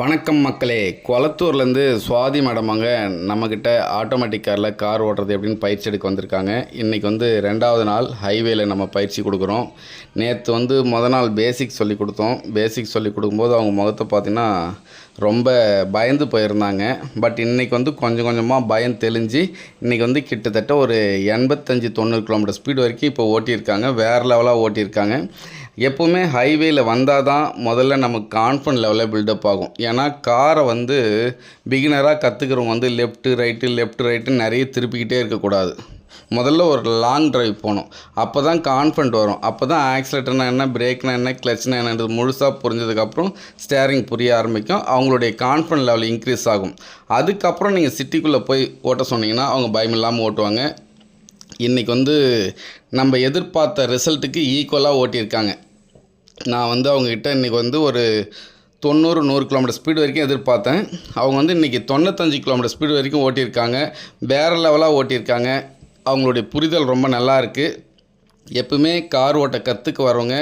வணக்கம் மக்களே. கொளத்தூர்லேருந்து சுவாதி மேடமாங்க நம்மக்கிட்ட ஆட்டோமேட்டிக் காரில் கார் ஓட்டுறது எப்படின்னு பயிற்சி எடுக்க வந்திருக்காங்க. இன்றைக்கி வந்து ரெண்டாவது நாள் ஹைவேல நம்ம பயிற்சி கொடுக்குறோம். நேற்று வந்து மொதல் நாள் பேசிக் சொல்லி கொடுத்தோம். பேசிக் சொல்லி கொடுக்கும்போது அவங்க முகத்தை பார்த்திங்கன்னா ரொம்ப பயந்து போயிருந்தாங்க. பட் இன்றைக்கி வந்து கொஞ்சம் கொஞ்சமாக பயம் தெளிஞ்சு இன்றைக்கி வந்து கிட்டத்தட்ட ஒரு எண்பத்தஞ்சு தொண்ணூறு கிலோமீட்டர் ஸ்பீடு வரைக்கும் இப்போ ஓட்டியிருக்காங்க. வேறு லெவலாக ஓட்டியிருக்காங்க. எப்போவுமே ஹைவேயில் வந்தால் தான் முதல்ல நமக்கு கான்ஃபிடன்ட் லெவலில் பில்டப் ஆகும். ஏன்னா காரை வந்து பிகினராக கற்றுக்கிறவங்க வந்து லெஃப்ட்டு ரைட்டு லெஃப்ட் ரைட்டு நிறைய திருப்பிக்கிட்டே இருக்கக்கூடாது. முதல்ல ஒரு லாங் டிரைவ் போகணும். அப்போ தான் கான்ஃபிடன்ட் வரும். அப்போ தான் ஆக்சிலேட்டர்னா என்ன பிரேக்னா என்ன கிளச்னா என்னன்றது முழுசாக புரிஞ்சதுக்கப்புறம் ஸ்டேரிங் புரிய ஆரம்பிக்கும். அவங்களுடைய கான்ஃபிடன்ட் லெவல் இன்க்ரீஸ் ஆகும். அதுக்கப்புறம் நீங்கள் சிட்டிக்குள்ளே போய் ஓட்ட சொன்னீங்கன்னா அவங்க பயம் இல்லாமல் ஓட்டுவாங்க. இன்றைக்கி வந்து நம்ம எதிர்பார்த்த ரிசல்ட்டுக்கு ஈக்குவலாக ஓட்டியிருக்காங்க. நான் வந்து அவங்கக்கிட்ட இன்றைக்கி வந்து ஒரு தொண்ணூறு நூறு கிலோமீட்டர் ஸ்பீடு வரைக்கும் எதிர்பார்த்தேன். அவங்க வந்து இன்றைக்கி தொண்ணூத்தஞ்சு கிலோமீட்டர் ஸ்பீடு வரைக்கும் ஓட்டியிருக்காங்க. வேறு லெவலாக ஓட்டியிருக்காங்க. அவங்களுடைய புரிதல் ரொம்ப நல்லா இருக்குது எப்பவுமே கார் ஓட்ட கற்றுக்க வரவங்க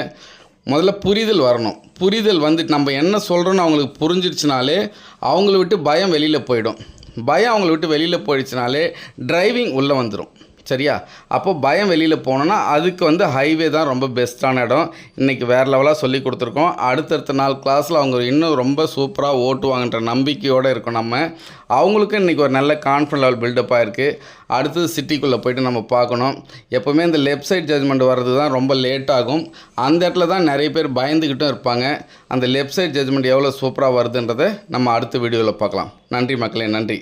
முதல்ல புரிதல் வரணும். புரிதல் வந்துட்டு நம்ம என்ன சொல்கிறோன்னு அவங்களுக்கு புரிஞ்சிருச்சுனாலே அவங்கள விட்டு பயம் வெளியில் போயிடும். பயம் அவங்கள விட்டு வெளியில் போயிடுச்சுனாலே டிரைவிங் உள்ளே வந்துடும் சரியா? அப்போ பயம் வெளியில் போனோன்னா அதுக்கு வந்து ஹைவே தான் ரொம்ப பெஸ்ட்டான இடம். இன்றைக்கி வேறு லெவலாக சொல்லி கொடுத்துருக்கோம். அடுத்தடுத்த நாள் கிளாஸில் அவங்க இன்னும் ரொம்ப சூப்பராக ஓட்டுவாங்கன்ற நம்பிக்கையோடு இருக்கோம் நம்ம. அவங்களுக்கும் இன்றைக்கி ஒரு நல்ல கான்ஃபிடன்ட் லெவல் பில்டப் ஆகிருக்கு அடுத்தது சிட்டிக்குள்ளே போயிட்டு நம்ம பார்க்கணும். எப்போவுமே இந்த லெஃப்ட் சைட் ஜட்ஜ்மெண்ட் வர்றது தான் ரொம்ப லேட் ஆகும். அந்த இடத்துல தான் நிறைய பேர் பயந்துக்கிட்டும் இருப்பாங்க. அந்த லெஃப்ட் சைட் ஜட்ஜ்மெண்ட் எவ்வளோ சூப்பராக வருதுன்றதை நம்ம அடுத்த வீடியோவில் பார்க்கலாம். நன்றி மக்களே நன்றி.